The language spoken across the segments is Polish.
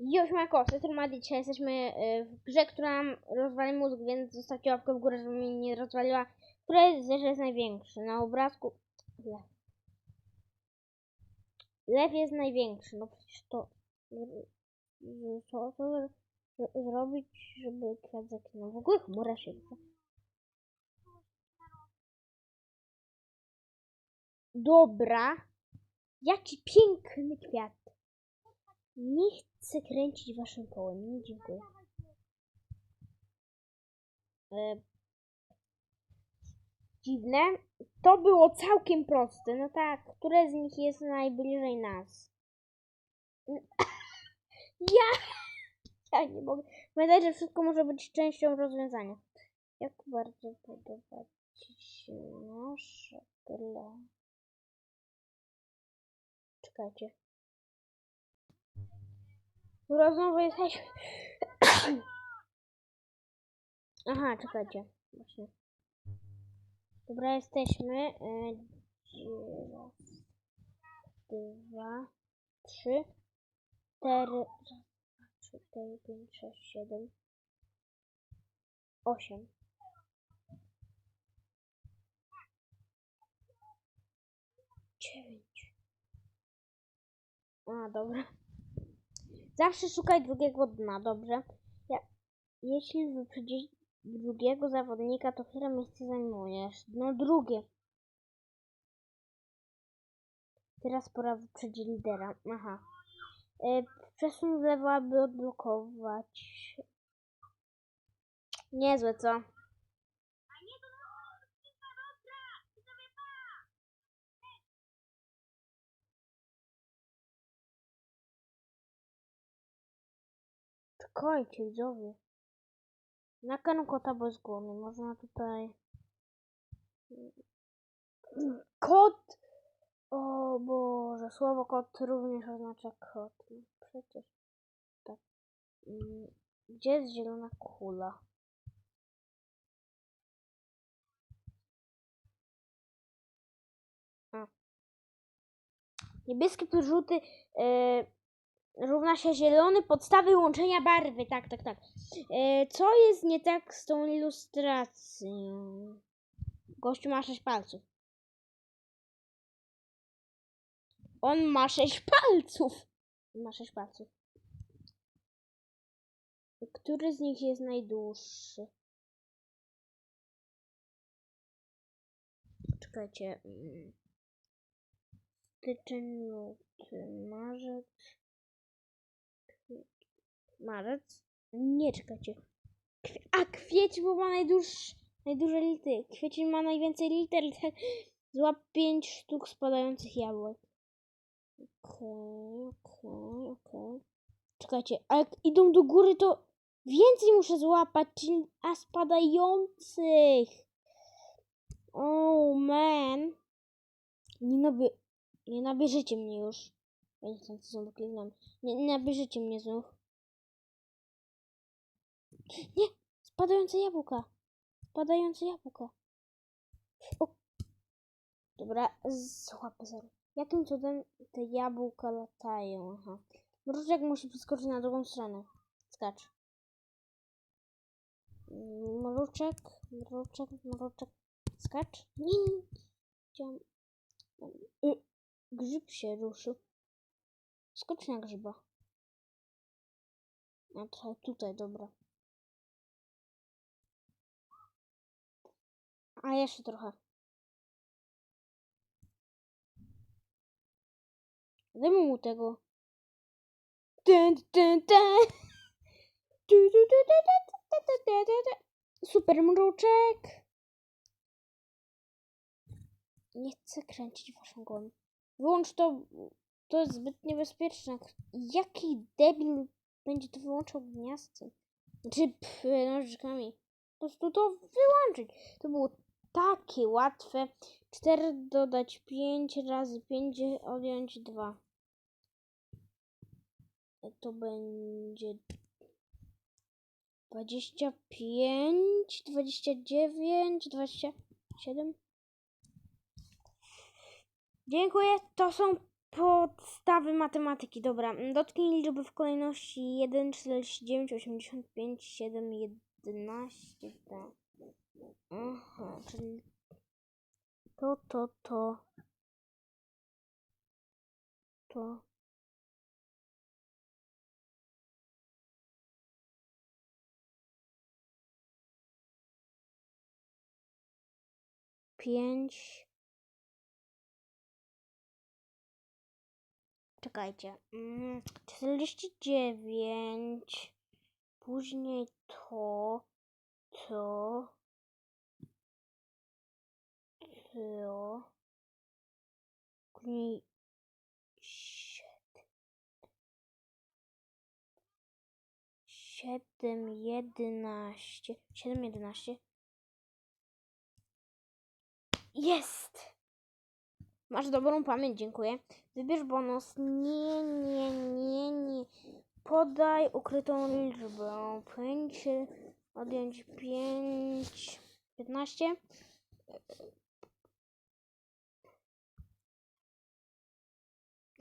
Już ma kosy, ma dzisiaj jesteśmy y, w grze, która nam rozwali mózg, więc zostawcie łapkę w górę, żeby mi nie rozwaliła. Jest, że jest największy? Na obrazku lew. Lew jest największy, no przecież to... Co to zrobić, żeby kwiat zakinął? W ogóle chmura się chce. Dobra. Jaki piękny kwiat. Nie chcę kręcić waszym kołem. Nie dziękuję. E, dziwne. To było całkiem proste. No tak, które z nich jest najbliżej nas? Ja! Ja nie mogę. Pamiętajcie, że wszystko może być częścią rozwiązania. Jak bardzo podoba Ci się nasza gra? Czekajcie. Dobra, znowu jesteśmy. Aha, czekajcie. Właśnie. Dobra, jesteśmy. E, Raz, dwa, trzy, cztery, dwa, trzy, cztery, pięć, sześć, siedem, osiem. Dziewięć. A, dobra. Zawsze szukaj drugiego dna, dobrze? Ja, jeśli wyprzedzisz drugiego zawodnika, to które miejsce zajmujesz? No drugie. Teraz pora wyprzedzić lidera. Aha. E, przesuń w lewo, aby odblokować. Niezłe, co? Czekajcie, widzowie. Na kanu kota bez głowy. Można tutaj... Kot! O Boże, słowo kot również oznacza kot. No przecież. Tak. Mm, Gdzie jest zielona kula? A. Niebieski plus żółty... Yy równa się zielony podstawy łączenia barwy. Tak, tak, tak. E, co jest nie tak z tą ilustracją? Gościu ma sześć palców. On ma sześć palców. On ma sześć palców. Który z nich jest najdłuższy? Czekajcie. mm. Styczeń, luty, marzec. Marzec? Nie, czekajcie. Kwie- A kwiecień, bo ma najdłuższe, najdłuższe litery. Kwiecień ma najwięcej liter. tak Złap pięć sztuk spadających jabłek. Okej, okej, okej. Czekajcie, a jak idą do góry, to więcej muszę złapać, a spadających. Oh man. Nie, naby, nie nabierzecie mnie już. Nie, nie nabierzecie mnie znów. Nie! Spadające jabłka! Spadające jabłka! O. Dobra, złapę zero. Jakim cudem te jabłka latają? Aha. Mruczek musi przeskoczyć na drugą stronę. Skacz. Mruczek, mruczek, mruczek. Skacz. Y, grzyb się ruszył. Skocz na grzyba. A trochę tutaj, dobra. A jeszcze trochę. Dajmy mu tego. Super mruczek. Nie chcę kręcić waszą głową. Wyłącz to. To jest zbyt niebezpieczne. Jaki debil będzie to wyłączał gniazdem? Czy znaczy, nożyczkami? Po prostu to wyłączyć. To było takie łatwe. 4 dodać 5 razy 5 odjąć 2. To będzie 25, 29, 27. Dziękuję. To są Podstawy matematyki, dobra. Dotknij liczby w kolejności 1, 49, 85, 7, 11, tak. Aha, czyli to, to, to. To. Pięć. Czekajcie. Mm, 49. Później to. To. Później. siedem- Siedem, jedenaście. Siedem, jedenaście. Jest! Masz dobrą pamięć, dziękuję. Wybierz bonus. Nie, nie, nie, nie. Podaj ukrytą liczbę. 5, odjąć 5, 15.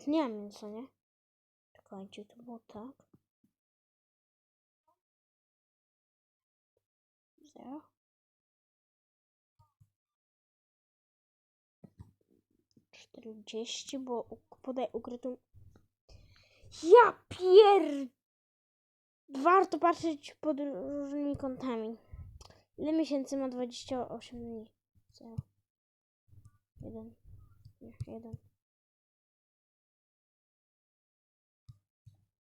Nic, co nie? Czekajcie, to było tak. 0. Czterdzieści, uk- podaj ukrytą. Ja pier... Warto patrzeć pod różnymi kątami. Ile miesięcy ma 28 dni? 0. 1. Nie, 1.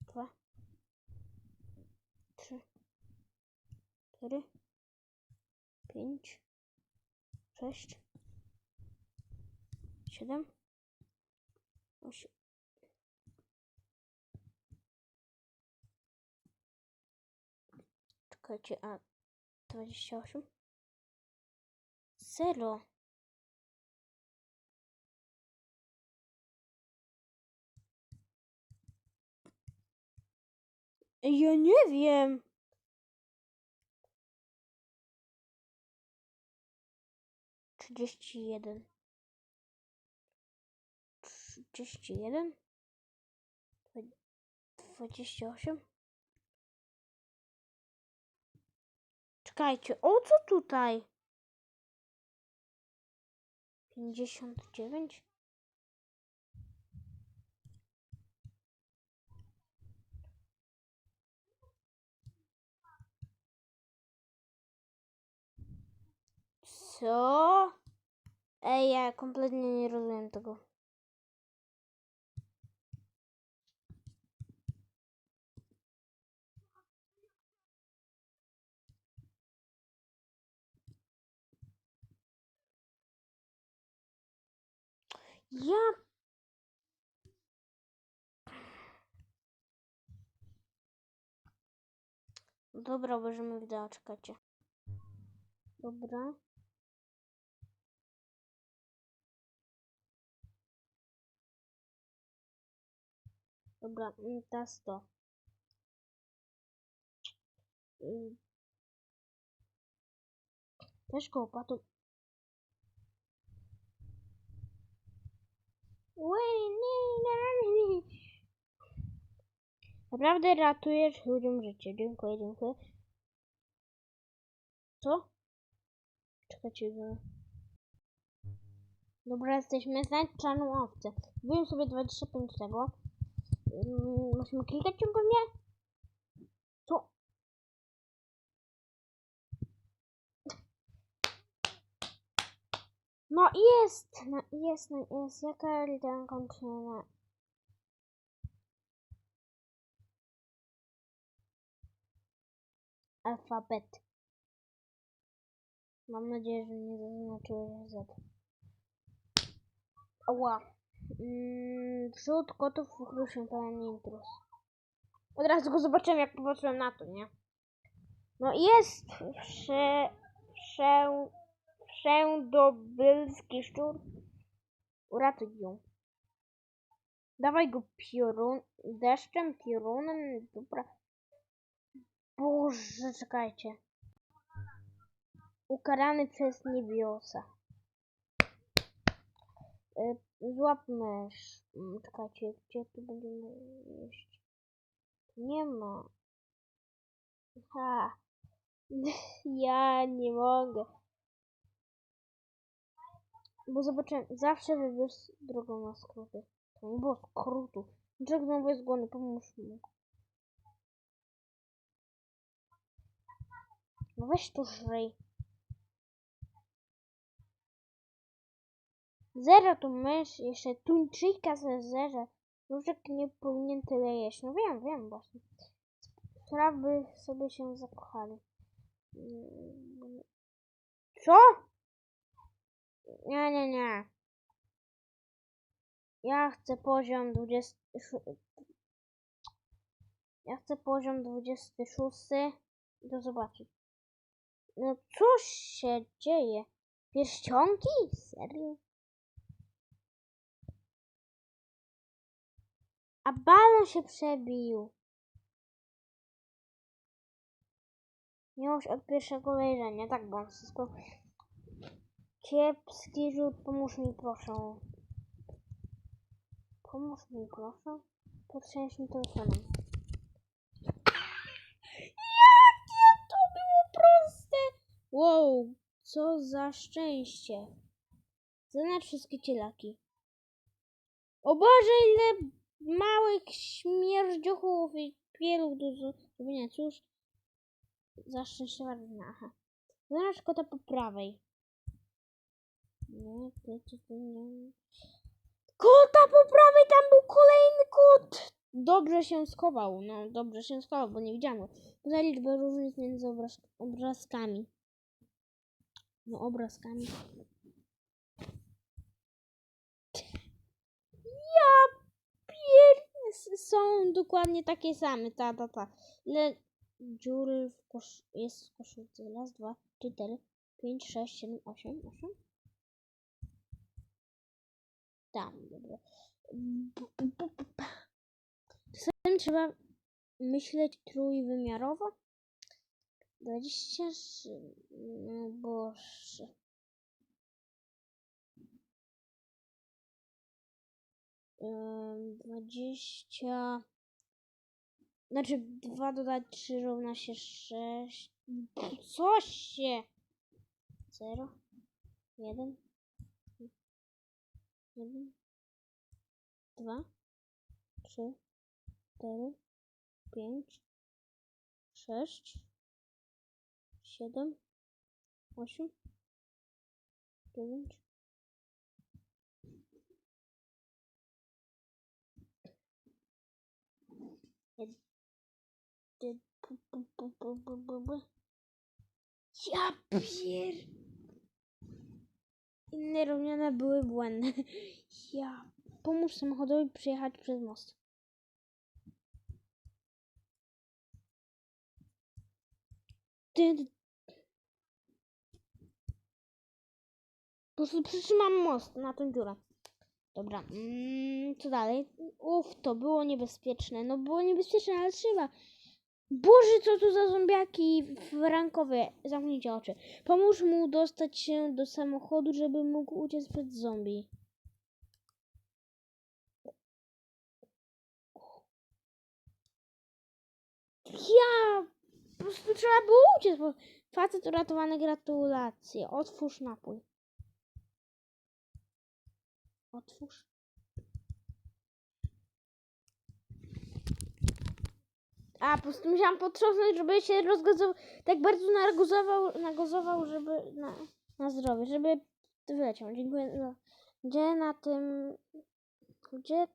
2. 3. 4. 5. 6. 7. 8. Czekajcie, a 28? Zero. Ja nie wiem. Trzydzieści jeden. Trzydzieści jeden? Dwadzieścia osiem? Czekajcie, o co tutaj? Pięćdziesiąt dziewięć? Co? Ej, ja kompletnie nie rozumiem tego. Ja. Dobra, obejrzymy wideo, czekajcie. Dobra. Dobra, mm, teraz to. Y, Też kołopatą. Naprawdę ratujesz ludziom życie. Dziękuję, dziękuję. Co? Czekajcie. że- Dobra, jesteśmy znać czarną owcę. Wbiłem sobie 25 tego. Musimy klikać ją pewnie? Co? No jest! No jest, no jest. Jaka litera kończy na... Alfabet. Mam nadzieję, że nie zaznaczyłeś Z. Ała. Mm, wśród kotów ukrył się pewien intruz. Od razu go zobaczyłem, jak popatrzyłem na to, nie? No jest wsze, wsze, wszędobylski szczur. Uratuj ją. Dawaj go piorun, deszczem, piorunem, dobra. Boże, czekajcie. Ukarany przez niebiosa. Złapmy. mm, Czekajcie, gdzie tu będziemy jeść? Nie ma. Ha. Ja nie mogę. Bo zobaczyłem, zawsze wybierz drogą na skróty. To nie było skrótu. Dlaczego znowu jest? Pomóż mu. No weź tu żrej. Zero tu mysz, jeszcze tuńczyka ze zerze. Różek nie powinien tyle jeść. No wiem, wiem właśnie. Sprawy sobie się zakochali. Co? Nie, nie, nie. Ja chcę poziom 20. Ja chcę poziom 26. Do zobaczyć. No co się dzieje? Pierścionki? Serio? A balon się przebił. Miłość od pierwszego wejrzenia, tak bądź wszystko. Kiepski rzut, pomóż mi proszę. Pomóż mi proszę. Potrząść mi telefonem. Jakie to było proste! Wow, co za szczęście. Znać wszystkie cielaki. O Boże, ile małych śmierdziochów i pieluch do zrobienia. Cóż, za szczęśliwa rodzina. Aha. Znalazł kota po prawej. Nie, ty, ty, ty, nie. Kota po prawej, tam był kolejny kot! Dobrze się schował, no dobrze się schował, bo nie widziałem go. Poza liczbę różnic między obraz obrazkami. No obrazkami. Ja Są dokładnie takie same, ta, ta, ta. Ile dziury w kosz... jest w koszulce? Raz, dwa, trzy, cztery, pięć, sześć, siedem, osiem, osiem. Tam, dobra. Czasem trzeba myśleć trójwymiarowo. 23, no boże. 20. Znaczy 2 dodać 3 równa się 6. Co się? 0, 1, 1, 2, 3, 4, 5, 6, 7, 8, 9. Ja pier... Inne równania były błędne. Ja... Pomóż samochodowi przejechać przez most. Ty... Po prostu przytrzymam most na tą dziurę. Dobra, mm, co dalej? Uff, to było niebezpieczne. No było niebezpieczne, ale trzeba. Boże, co tu za zombiaki frankowe. Zamknijcie oczy. Pomóż mu dostać się do samochodu, żeby mógł uciec przed zombie. Ja! Po prostu trzeba było uciec. Facet uratowany, gratulacje. Otwórz napój. Otwórz. A, po prostu musiałam potrząsnąć, żeby się rozgazował, tak bardzo nagozował, nagozował, żeby na, na zdrowie, żeby wyleciał. Dziękuję za... Gdzie na tym... Gdzie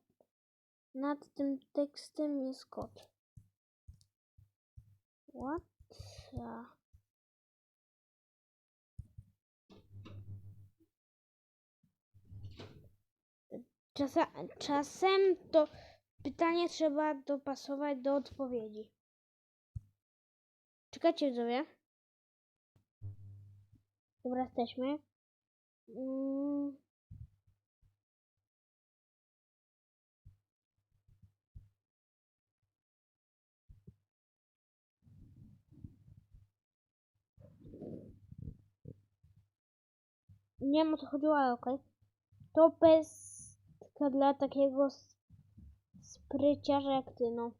nad tym tekstem jest kot? What? the- Czasa, czasem to pytanie trzeba dopasować do odpowiedzi. Czekajcie, widzowie. Dobra, jesteśmy. Mm. Nie wiem o co chodziło, ale okej. To bez Taka dla takiego spryciarza jak ty, no.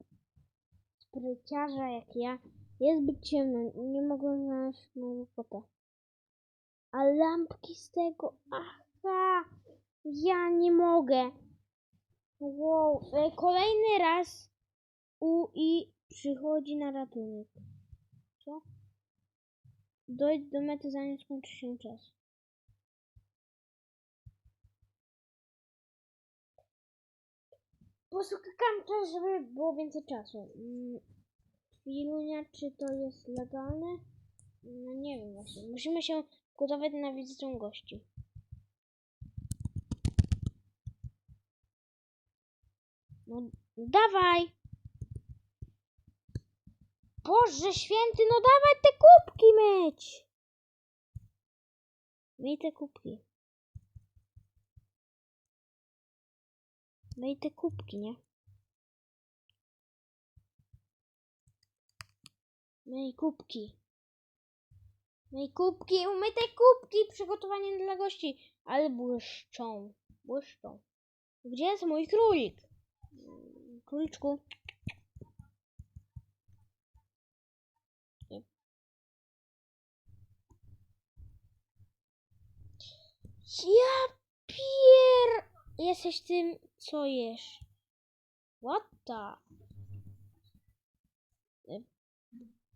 Spryciarza jak ja. Jest zbyt ciemno, nie mogę znaleźć mojego kota. A lampki z tego, aha, ja nie mogę. Wow, e, kolejny raz U i przychodzi na ratunek. Co? Dojdź do mety zanim skończy się czas. Po prostu klikam czas, żeby było więcej czasu. Mm, Chwilunia, czy to jest legalne? No nie wiem właśnie. Musimy się gotować na wizytę gości. No, dawaj! Boże święty, no dawaj te kubki myć! Myj te kubki. Myj te kubki, nie? Myj kubki. Myj kubki, umyj te kubki, przygotowanie dla gości. Ale błyszczą, błyszczą. Gdzie jest mój królik? Mm, Króliczku. Ja pier... Jesteś tym, co jesz. What the... E,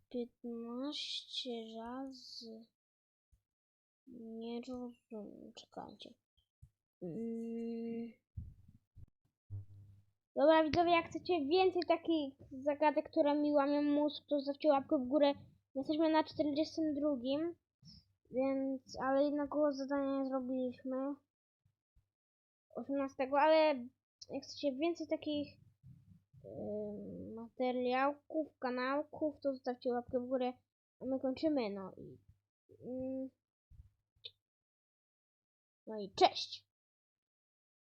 15 razy... Nie rozumiem, czekajcie. Mm. Dobra widzowie, jak chcecie więcej takich zagadek, które mi łamią mózg, to zostawcie łapkę w górę. Jesteśmy na 42, więc, ale jednego zadania nie zrobiliśmy. 18, ale jak chcecie więcej takich materiałków, kanałków, to zostawcie łapkę w górę, a my kończymy, no i... ym, no i cześć!